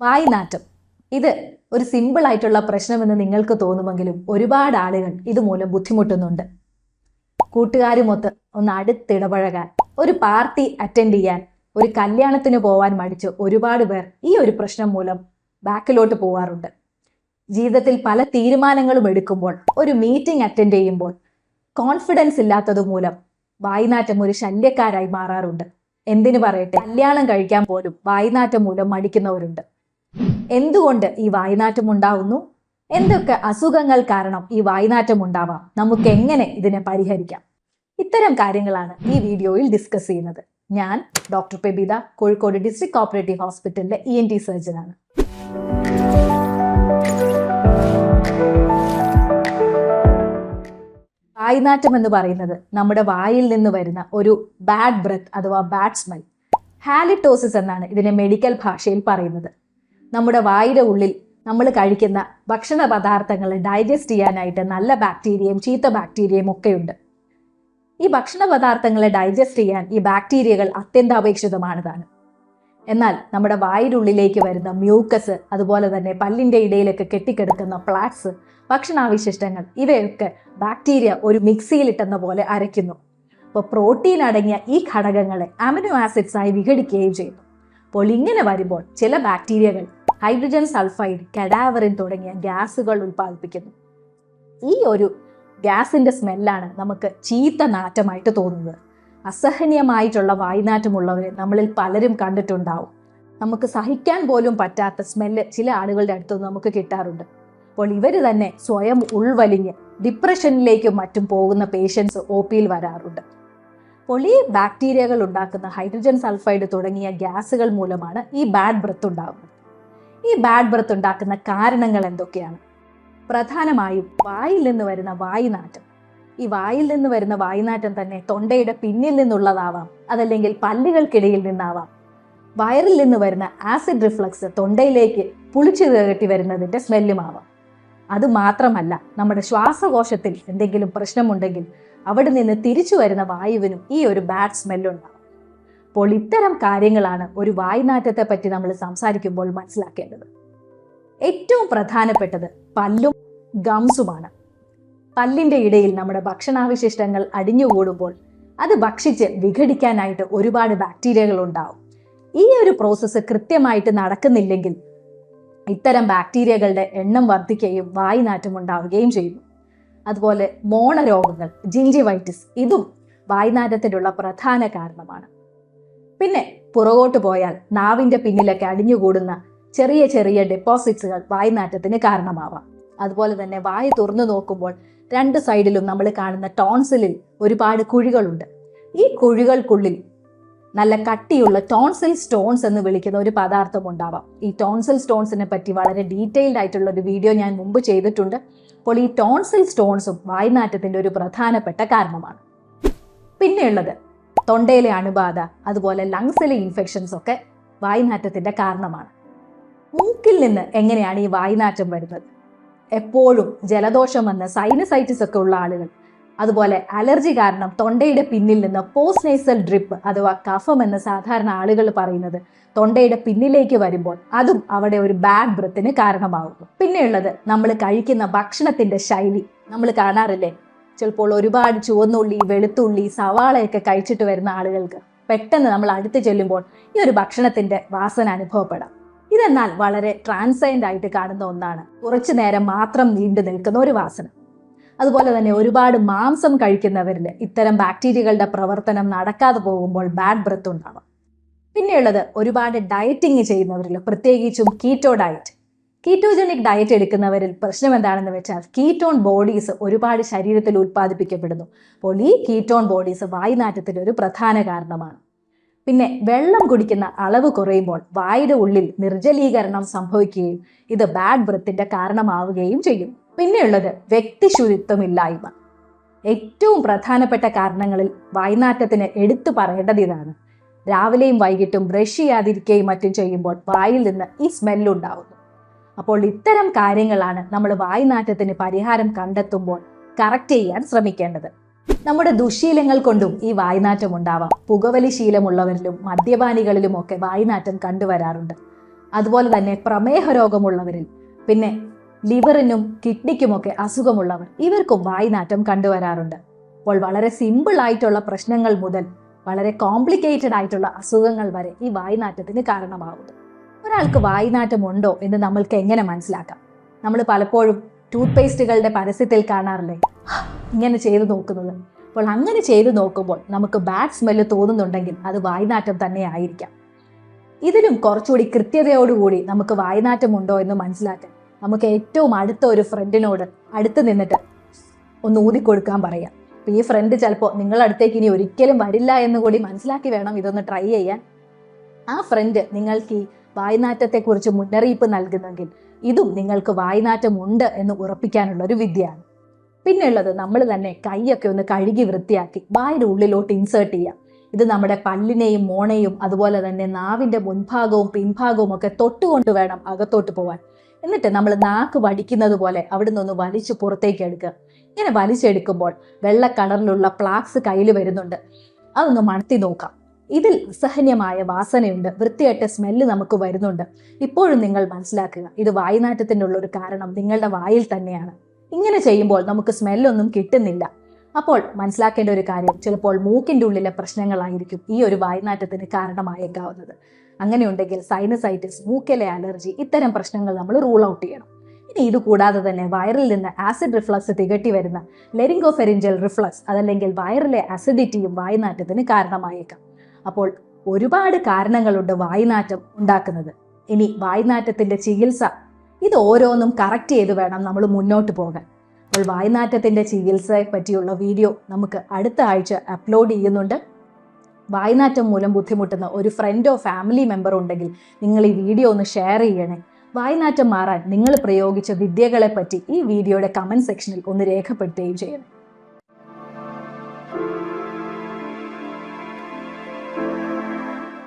വായ്നാറ്റം. ഇത് ഒരു സിമ്പിൾ ആയിട്ടുള്ള പ്രശ്നമെന്ന് നിങ്ങൾക്ക് തോന്നുമെങ്കിലും ഒരുപാട് ആളുകൾ ഇതുമൂലം ബുദ്ധിമുട്ടുന്നുണ്ട്. കൂട്ടുകാരുമൊത്ത് ഒന്ന് അടുത്തിടപഴകാൻ ഒരു പാർട്ടി അറ്റൻഡ് ചെയ്യാൻ ഒരു കല്യാണത്തിന് പോവാൻ മടിച്ച് ഒരുപാട് പേർ ഈ ഒരു പ്രശ്നം മൂലം ബാക്കിലോട്ട് പോവാറുണ്ട്. ജീവിതത്തിൽ പല തീരുമാനങ്ങളും എടുക്കുമ്പോൾ ഒരു മീറ്റിംഗ് അറ്റൻഡ് ചെയ്യുമ്പോൾ കോൺഫിഡൻസ് ഇല്ലാത്തത് മൂലം വായ്നാറ്റം ഒരു ശല്യക്കാരായി മാറാറുണ്ട്. എന്തിനു പറയട്ടെ? കല്യാണം കഴിക്കാൻ പോലും വായ്നാറ്റം മൂലം മടിക്കുന്നവരുണ്ട്. എന്തുകൊണ്ട് ഈ വായനാറ്റം ഉണ്ടാവുന്നു എന്തൊക്കെ അസുഖങ്ങൾ കാരണം ഈ വായനാറ്റം ഉണ്ടാവാം നമുക്ക് എങ്ങനെ ഇതിനെ പരിഹരിക്കാം? ഇത്തരം കാര്യങ്ങളാണ് ഈ വീഡിയോയിൽ ഡിസ്കസ് ചെയ്യുന്നത്. ഞാൻ doctor Pebitha Kozhikode district cooperative ഹോസ്പിറ്റലിലെ ഇ എൻ ടി സർജനാണ് വായനാറ്റം എന്ന് പറയുന്നത് നമ്മുടെ വായിൽ നിന്ന് വരുന്ന ഒരു ബാഡ് ബ്രത്ത് അഥവാ ബാഡ് സ്മെൽ ഹാലിറ്റോസിസ് എന്നാണ് ഇതിനെ മെഡിക്കൽ ഭാഷയിൽ പറയുന്നത്. നമ്മുടെ വായുടെ ഉള്ളിൽ നമ്മൾ കഴിക്കുന്ന ഭക്ഷണ പദാർത്ഥങ്ങൾ ഡൈജസ്റ്റ് ചെയ്യാനായിട്ട് നല്ല ബാക്ടീരിയയും ചീത്ത ബാക്ടീരിയയും ഒക്കെയുണ്ട്. ഈ ഭക്ഷണ പദാർത്ഥങ്ങളെ ഡൈജസ്റ്റ് ചെയ്യാൻ ഈ ബാക്ടീരിയകൾ അത്യന്താപേക്ഷിതമാണതാണ്. എന്നാൽ നമ്മുടെ വായിലുള്ളിലേക്ക് വരുന്ന മ്യൂക്കസ് അതുപോലെ തന്നെ പല്ലിന്റെ ഇടയിലൊക്കെ കെട്ടിക്കിടക്കുന്ന പ്ലാക്സ് ഭക്ഷണാവശിഷ്ടങ്ങൾ ഇവയൊക്കെ ബാക്ടീരിയ ഒരു മിക്സിയിലിട്ടെന്ന പോലെ അരയ്ക്കുന്നു. അപ്പോൾ പ്രോട്ടീൻ അടങ്ങിയ ഈ ഘടകങ്ങളെ അമിനോ ആസിഡ്സായി വിഘടിക്കുകയും ചെയ്യുന്നു. അപ്പോൾ ഇങ്ങനെ വരുമ്പോൾ ചില ബാക്ടീരിയകൾ ഹൈഡ്രജൻ സൾഫൈഡ് കഡാവറിൻ തുടങ്ങിയ ഗ്യാസുകൾ ഉൽപ്പാദിപ്പിക്കുന്നു. ഈ ഒരു ഗ്യാസിന്റെ സ്മെല്ലാണ് നമുക്ക് ചീത്ത നാറ്റമായിട്ട് തോന്നുന്നത്. അസഹനീയമായിട്ടുള്ള വായുനാറ്റമുള്ളവരെ നമ്മളിൽ പലരും കണ്ടിട്ടുണ്ടാവും. നമുക്ക് സഹിക്കാൻ പോലും പറ്റാത്ത സ്മെല്ല് ചില ആളുകളുടെ അടുത്ത് നമുക്ക് കിട്ടാറുണ്ട്. അപ്പോൾ ഇവർ തന്നെ സ്വയം ഉൾവലിഞ്ഞ് ഡിപ്രഷനിലേക്കും മറ്റും പോകുന്ന പേഷ്യൻസ് ഒ പിയിൽ വരാറുണ്ട്. അപ്പോൾ ഈ ബാക്ടീരിയകൾ ഉണ്ടാക്കുന്ന ഹൈഡ്രജൻ സൾഫൈഡ് തുടങ്ങിയ ഗ്യാസുകൾ മൂലമാണ് ഈ ബാഡ് ബ്രത്ത് ഉണ്ടാകുന്നത് ഈ ബാഡ് ബ്രത്ത് ഉണ്ടാക്കുന്ന കാരണങ്ങൾ എന്തൊക്കെയാണ്? പ്രധാനമായും വായിൽ നിന്ന് വരുന്ന വായുനാറ്റം. ഈ വായിൽ നിന്ന് വരുന്ന വായുനാറ്റം തന്നെ തൊണ്ടയുടെ പിന്നിൽ നിന്നുള്ളതാവാം അതല്ലെങ്കിൽ പല്ലുകൾക്കിടയിൽ നിന്നാവാം. വയറിൽ നിന്ന് വരുന്ന ആസിഡ് റിഫ്ലക്സ് തൊണ്ടയിലേക്ക് പുളിച്ചു കയറ്റി വരുന്നതിന്റെ സ്മെല്ലുമാവാം. അത് മാത്രമല്ല നമ്മുടെ ശ്വാസകോശത്തിൽ എന്തെങ്കിലും പ്രശ്നമുണ്ടെങ്കിൽ അവിടെ നിന്ന് തിരിച്ചു വരുന്ന വായുവിനും ഈ ഒരു ബാഡ് സ്മെല്ലുണ്ടാവും അപ്പോൾ ഇത്തരം കാര്യങ്ങളാണ് ഒരു വായ്നാറ്റത്തെ പറ്റി നമ്മൾ സംസാരിക്കുമ്പോൾ മനസ്സിലാക്കേണ്ടത്. ഏറ്റവും പ്രധാനപ്പെട്ടത് പല്ലും ഗംസുമാണ്. പല്ലിന്റെ ഇടയിൽ നമ്മുടെ ഭക്ഷണാവശിഷ്ടങ്ങൾ അടിഞ്ഞുകൂടുമ്പോൾ അത് ഭക്ഷിച്ച് വിഘടിക്കാനായിട്ട് ഒരുപാട് ബാക്ടീരിയകൾ ഉണ്ടാവും. ഈ ഒരു പ്രോസസ്സ് കൃത്യമായിട്ട് നടക്കുന്നില്ലെങ്കിൽ ഇത്തരം ബാക്ടീരിയകളുടെ എണ്ണം വർദ്ധിക്കുകയും വായ്നാറ്റം ഉണ്ടാവുകയും ചെയ്യുന്നു. അതുപോലെ മോണരോഗങ്ങൾ ജിഞ്ചിവൈറ്റിസ് ഇതും വായ്നാറ്റത്തിനുള്ള പ്രധാന കാരണമാണ്. പിന്നെ പുറകോട്ട് പോയാൽ നാവിന്റെ പിന്നിലൊക്കെ അടിഞ്ഞുകൂടുന്ന ചെറിയ ചെറിയ ഡെപ്പോസിറ്റ്സുകൾ വായ്നാറ്റത്തിന് കാരണമാവാം. അതുപോലെ തന്നെ വായ തുറന്നു നോക്കുമ്പോൾ രണ്ട് സൈഡിലും നമ്മൾ കാണുന്ന ടോൺസിലിൽ ഒരുപാട് കുഴികളുണ്ട്. ഈ കുഴികൾക്കുള്ളിൽ നല്ല കട്ടിയുള്ള ടോൺസിൽ സ്റ്റോൺസ് എന്ന് വിളിക്കുന്ന ഒരു പദാർത്ഥം ഉണ്ടാവാം. ഈ ടോൺസിൽ സ്റ്റോൺസിനെ പറ്റി വളരെ ഡീറ്റെയിൽഡ് ആയിട്ടുള്ള ഒരു വീഡിയോ ഞാൻ മുമ്പ് ചെയ്തിട്ടുണ്ട്. അപ്പോൾ ഈ ടോൺസിൽ സ്റ്റോൺസും വായ്നാറ്റത്തിന്റെ ഒരു പ്രധാനപ്പെട്ട കാരണമാണ്. പിന്നെയുള്ളത് തൊണ്ടയിലെ അണുബാധ അതുപോലെ ലങ്സിലെ ഇൻഫെക്ഷൻസ് ഒക്കെ വായുനാറ്റത്തിന്റെ കാരണമാണ്. മൂക്കിൽ നിന്ന് എങ്ങനെയാണ് ഈ വായുനാറ്റം വരുന്നത്? എപ്പോഴും ജലദോഷം വന്ന് സൈനസൈറ്റിസ് ഒക്കെ ഉള്ള ആളുകൾ അതുപോലെ അലർജി കാരണം തൊണ്ടയുടെ പിന്നിൽ നിന്ന് പോസ്റ്റ് ഡ്രിപ്പ് അഥവാ കഫം എന്ന് സാധാരണ ആളുകൾ പറയുന്നത് തൊണ്ടയുടെ പിന്നിലേക്ക് വരുമ്പോൾ അതും അവിടെ ഒരു ബാഡ് ബ്രത്തിന് കാരണമാകുന്നു പിന്നെയുള്ളത് നമ്മൾ കഴിക്കുന്ന ഭക്ഷണത്തിന്റെ ശൈലി. നമ്മൾ കാണാറില്ലേ? ചിലപ്പോൾ ഒരുപാട് ചുവന്നുള്ളി വെളുത്തുള്ളി സവാളയൊക്കെ കഴിച്ചിട്ട് വരുന്ന ആളുകൾക്ക് പെട്ടെന്ന് നമ്മൾ അടുത്ത് ചെല്ലുമ്പോൾ ഈ ഒരു ഭക്ഷണത്തിന്റെ വാസന അനുഭവപ്പെടാം. ഇതെന്നാൽ വളരെ ട്രാൻസൈൻഡ് ആയിട്ട് കാണുന്ന ഒന്നാണ്. കുറച്ചു നേരം മാത്രം നീണ്ടു നിൽക്കുന്ന ഒരു വാസന. അതുപോലെ തന്നെ ഒരുപാട് മാംസം കഴിക്കുന്നവരിൽ ഇത്തരം ബാക്ടീരിയകളുടെ പ്രവർത്തനം നടക്കാതെ പോകുമ്പോൾ ബാഡ് ബ്രത്ത് ഉണ്ടാവാം. പിന്നെയുള്ളത് ഒരുപാട് ഡയറ്റിങ് ചെയ്യുന്നവരിൽ പ്രത്യേകിച്ചും കീറ്റോ ഡയറ്റ്. കീറ്റോജനിക് ഡയറ്റ് എടുക്കുന്നവരിൽ പ്രശ്നം എന്താണെന്ന് വെച്ചാൽ കീറ്റോൺ ബോഡീസ് ഒരുപാട് ശരീരത്തിൽ ഉൽപ്പാദിപ്പിക്കപ്പെടുന്നു. അപ്പോൾ ഈ കീറ്റോൺ ബോഡീസ് വായുനാറ്റത്തിന് ഒരു പ്രധാന കാരണമാണ്. പിന്നെ വെള്ളം കുടിക്കുന്ന അളവ് കുറയുമ്പോൾ വായുടെ ഉള്ളിൽ നിർജലീകരണം സംഭവിക്കുകയും ഇത് ബാഡ് ബ്രത്തിന്റെ കാരണമാവുകയും ചെയ്യും. പിന്നെയുള്ളത് വ്യക്തിശുചിത്വമില്ലായ്മ. ഏറ്റവും പ്രധാനപ്പെട്ട കാരണങ്ങളിൽ വായ്നാറ്റത്തിന് എടുത്തു പറയേണ്ടത് ഇതാണ്. രാവിലെയും വൈകിട്ടും ബ്രഷ് ചെയ്യാതിരിക്കുകയും മറ്റും ചെയ്യുമ്പോൾ വായിൽ നിന്ന് ഈ സ്മെല്ലുണ്ടാവുന്നു അപ്പോൾ ഇത്തരം കാര്യങ്ങളാണ് നമ്മൾ വായ്നാറ്റത്തിന് പരിഹാരം കണ്ടെത്തുമ്പോൾ കറക്റ്റ് ചെയ്യാൻ ശ്രമിക്കേണ്ടത്. നമ്മുടെ ദുശീലങ്ങൾ കൊണ്ടും ഈ വായ്നാറ്റം ഉണ്ടാവാം. പുകവലി ശീലമുള്ളവരിലും മദ്യപാനികളിലും ഒക്കെ വായ്നാറ്റം കണ്ടുവരാറുണ്ട്. അതുപോലെ തന്നെ പ്രമേഹ രോഗമുള്ളവരിൽ പിന്നെ ലിവറിനും കിഡ്നിക്കുമൊക്കെ അസുഖമുള്ളവർ ഇവർക്കും വായ്നാറ്റം കണ്ടുവരാറുണ്ട്. അപ്പോൾ വളരെ സിമ്പിൾ ആയിട്ടുള്ള പ്രശ്നങ്ങൾ മുതൽ വളരെ കോംപ്ലിക്കേറ്റഡ് ആയിട്ടുള്ള അസുഖങ്ങൾ വരെ ഈ വായ്നാറ്റത്തിന് കാരണമാകുന്നു ഒരാൾക്ക് വായ്നാറ്റം ഉണ്ടോ എന്ന് നമ്മൾക്ക് എങ്ങനെ മനസ്സിലാക്കാം? നമ്മൾ പലപ്പോഴും ടൂത്ത് പേസ്റ്റുകളുടെ പരസ്യത്തിൽ കാണാറില്ലേ? ഇങ്ങനെ ചെയ്തു നോക്കുന്നത്. അപ്പോൾ അങ്ങനെ ചെയ്തു നോക്കുമ്പോൾ നമുക്ക് ബാഡ് സ്മെല്ല് തോന്നുന്നുണ്ടെങ്കിൽ അത് വായ്നാറ്റം തന്നെ ആയിരിക്കാം. ഇതിലും കുറച്ചുകൂടി കൃത്യതയോടുകൂടി നമുക്ക് വായ്നാറ്റം ഉണ്ടോ എന്ന് മനസ്സിലാക്കാൻ നമുക്ക് ഏറ്റവും അടുത്ത ഒരു ഫ്രണ്ടിനോട് അടുത്ത് നിന്നിട്ട് ഒന്ന് ഊതിക്കൊടുക്കാൻ പറയാം. അപ്പോൾ ഈ ഫ്രണ്ട് ചിലപ്പോൾ നിങ്ങളടുത്തേക്ക് ഇനി ഒരിക്കലും വരില്ല എന്ന് കൂടി മനസ്സിലാക്കി വേണം ഇതൊന്ന് ട്രൈ ചെയ്യാൻ. ആ ഫ്രണ്ട് നിങ്ങൾക്ക് ഈ വായ്നാറ്റത്തെക്കുറിച്ച് മുന്നറിയിപ്പ് നൽകുന്നെങ്കിൽ ഇതും നിങ്ങൾക്ക് വായ്നാറ്റം ഉണ്ട് എന്ന് ഉറപ്പിക്കാനുള്ള ഒരു വിദ്യയാണ്. പിന്നെയുള്ളത് നമ്മൾ തന്നെ കൈയൊക്കെ ഒന്ന് കഴുകി വൃത്തിയാക്കി വായുടെ ഉള്ളിലോട്ട് ഇൻസേർട്ട് ചെയ്യാം. ഇത് നമ്മുടെ പല്ലിനെയും മോണയും അതുപോലെ തന്നെ നാവിന്റെ മുൻഭാഗവും പിൻഭാഗവും ഒക്കെ തൊട്ടുകൊണ്ട് വേണം അകത്തോട്ട് പോവാൻ. എന്നിട്ട് നമ്മൾ നാക്ക് വടിക്കുന്നത് പോലെ അവിടെ നിന്ന് വലിച്ചു പുറത്തേക്ക് എടുക്കുക. ഇങ്ങനെ വലിച്ചെടുക്കുമ്പോൾ വെള്ള കളറിലുള്ള പ്ലാക്സ് കയ്യിൽ വരുന്നുണ്ട്. അതൊന്ന് മണത്തി നോക്കാം. ഇതിൽ അസഹന്യമായ വാസനയുണ്ട്. വൃത്തിയായിട്ട് സ്മെല്ല് നമുക്ക് വരുന്നുണ്ട്. ഇപ്പോഴും നിങ്ങൾ മനസ്സിലാക്കുക ഇത് വായുനാറ്റത്തിനുള്ള ഒരു കാരണം നിങ്ങളുടെ വായിൽ തന്നെയാണ്. ഇങ്ങനെ ചെയ്യുമ്പോൾ നമുക്ക് സ്മെല്ലൊന്നും കിട്ടുന്നില്ല. അപ്പോൾ മനസ്സിലാക്കേണ്ട ഒരു കാര്യം ചിലപ്പോൾ മൂക്കിന്റെ ഉള്ളിലെ പ്രശ്നങ്ങളായിരിക്കും ഈ ഒരു വായുനാറ്റത്തിന് കാരണമായേക്കാവുന്നത്. അങ്ങനെയുണ്ടെങ്കിൽ സൈനസൈറ്റിസ് മൂക്കിലെ അലർജി ഇത്തരം പ്രശ്നങ്ങൾ നമ്മൾ റൂൾ ഔട്ട് ചെയ്യണം. ഇനി ഇത് കൂടാതെ തന്നെ വയറിൽ നിന്ന് ആസിഡ് റിഫ്ലക്സ് തികട്ടി വരുന്ന ലെരിങ്കോഫെറിഞ്ചൽ റിഫ്ലക്സ് അതല്ലെങ്കിൽ വയറിലെ അസിഡിറ്റിയും വായുനാറ്റത്തിന് കാരണമായേക്കാം. അപ്പോൾ ഒരുപാട് കാരണങ്ങളുണ്ട് വായുനാറ്റം ഉണ്ടാക്കുന്നത്. ഇനി വായുനാറ്റത്തിന്റെ ചികിത്സ ഇത് ഓരോന്നും കറക്റ്റ് ചെയ്ത് വേണം നമ്മൾ മുന്നോട്ട് പോകാൻ. അപ്പോൾ വായുനാറ്റത്തിന്റെ ചികിത്സയെ പറ്റിയുള്ള വീഡിയോ നമുക്ക് അടുത്ത ആഴ്ച അപ്ലോഡ് ചെയ്യുന്നുണ്ട്. വായുനാറ്റം മൂലം ബുദ്ധിമുട്ടുന്ന ഒരു ഫ്രണ്ടോ ഫാമിലി മെമ്പർ ഉണ്ടെങ്കിൽ നിങ്ങൾ ഈ വീഡിയോ ഒന്ന് ഷെയർ ചെയ്യണേ. വായുനാറ്റം മാറാൻ നിങ്ങൾ പ്രയോഗിച്ച വിദ്യകളെ പറ്റി ഈ വീഡിയോയുടെ കമന്റ് സെക്ഷനിൽ ഒന്ന് രേഖപ്പെടുത്തുകയും ചെയ്യണം.